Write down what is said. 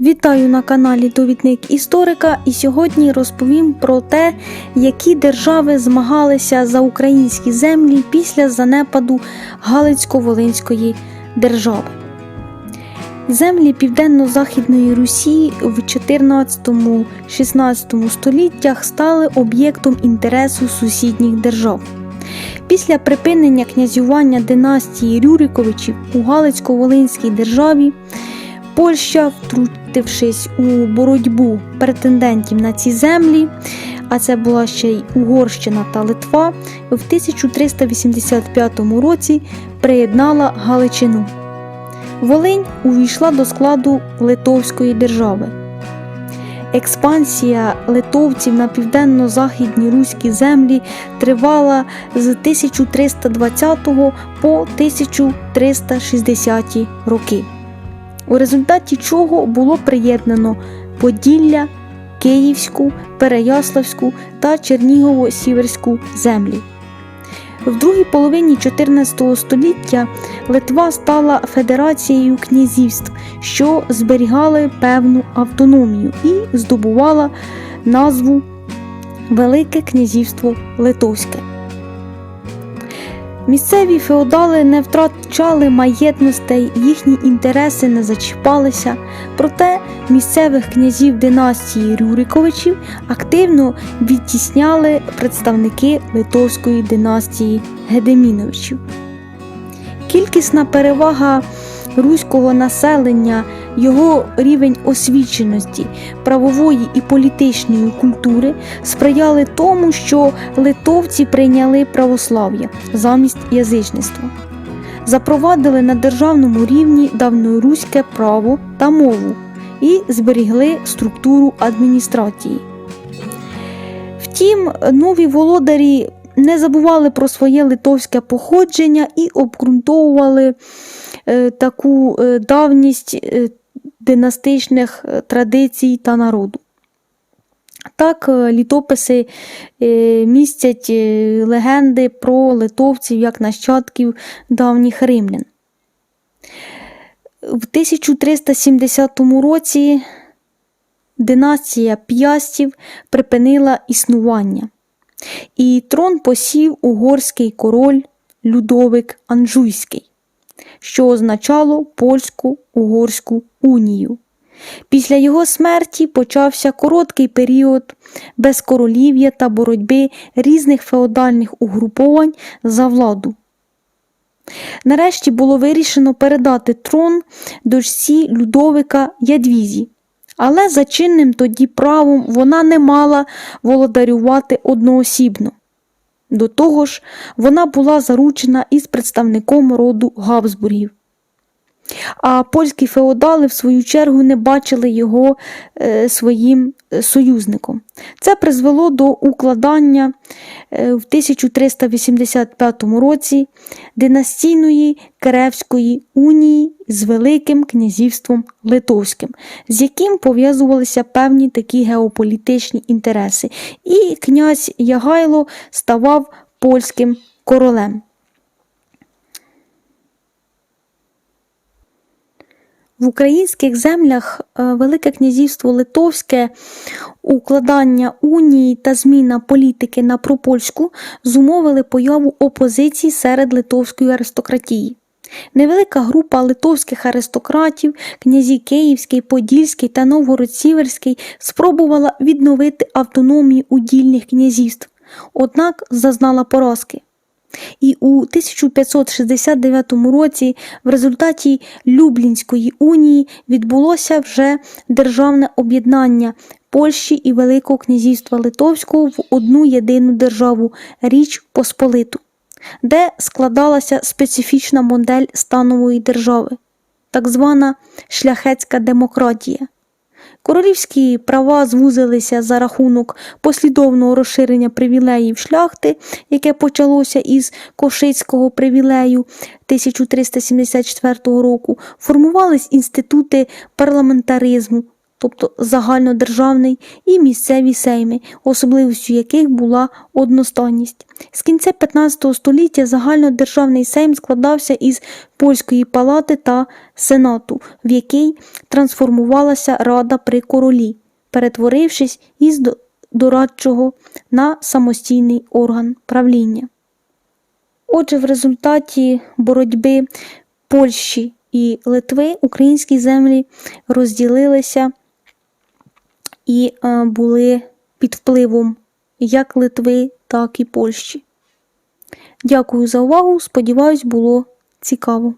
Вітаю на каналі Довідник Історика і сьогодні розповім про те, які держави змагалися за українські землі після занепаду Галицько-Волинської держави. Землі Південно-Західної Русі в 14-16 століттях стали об'єктом інтересу сусідніх держав. Після припинення князювання династії Рюриковичів у Галицько-Волинській державі Польща, втрутившись у боротьбу претендентів на ці землі, а це була ще й Угорщина та Литва, в 1385 році приєднала Галичину. Волинь увійшла до складу Литовської держави. Експансія литовців на південно-західні руські землі тривала з 1320 по 1360 роки у результаті чого було приєднано Поділля, Київську, Переяславську та Чернігово-Сіверську землі. В другій половині 14 століття Литва стала федерацією князівств, що зберігали певну автономію і здобувала назву Велике Князівство Литовське. Місцеві феодали не втрачали маєтностей, їхні інтереси не зачіпалися, проте місцевих князів династії Рюриковичів активно відтісняли представники литовської династії Гедеміновичів. Кількісна перевага руського населення, його рівень освіченості, правової і політичної культури сприяли тому, що литовці прийняли православ'я замість язичництва, запровадили на державному рівні давноруське право та мову і зберігли структуру адміністрації. Втім, нові володарі не забували про своє литовське походження і обґрунтовували таку е, давність е, династичних е, традицій та народу. Так, е, літописи е, містять е, легенди про литовців як нащадків давніх римлян. В 1370 році династія п'ястів припинила існування, і трон посів угорський король Людовик Анжуйський, що означало польсько-угорську унію. Після його смерті почався короткий період безкоролів'я та боротьби різних феодальних угруповань за владу. Нарешті було вирішено передати трон дочці Людовика Ядвізі, але за чинним тоді правом вона не мала володарювати одноосібно. До того ж, вона була заручена із представником роду Габсбургів. А польські феодали, в свою чергу, не бачили його е, своїм е, союзником. Це призвело до укладання е, в 1385 році династійної Керевської унії з Великим князівством Литовським, з яким пов'язувалися певні такі геополітичні інтереси, і князь Ягайло ставав польським королем. В українських землях е, Велике князівство Литовське, укладання унії та зміна політики на пропольську зумовили появу опозиції серед литовської аристократії. Невелика група литовських аристократів, князі Київський, Подільський та Новгород-Сіверський спробувала відновити автономію удільних князівств, однак зазнала поразки. І у 1569 році в результаті Люблінської унії відбулося вже державне об'єднання Польщі і Великого князівства Литовського в одну єдину державу Річ Посполиту, де складалася специфічна модель станової держави, так звана шляхетська демократія. Королівські права звузилися за рахунок послідовного розширення привілеїв шляхти, яке почалося із Кошицького привілею 1374 року. Формувались інститути парламентаризму, тобто загальнодержавний, і місцеві сейми, особливістю яких була одностайність. З кінця 15 століття загальнодержавний сейм складався із польської палати та сенату, в який трансформувалася рада при королі, перетворившись із дорадчого на самостійний орган правління. Отже, в результаті боротьби Польщі і Литви українські землі розділилися і е, були під впливом як Литви, так і Польщі. Дякую за увагу. Сподіваюсь, було цікаво.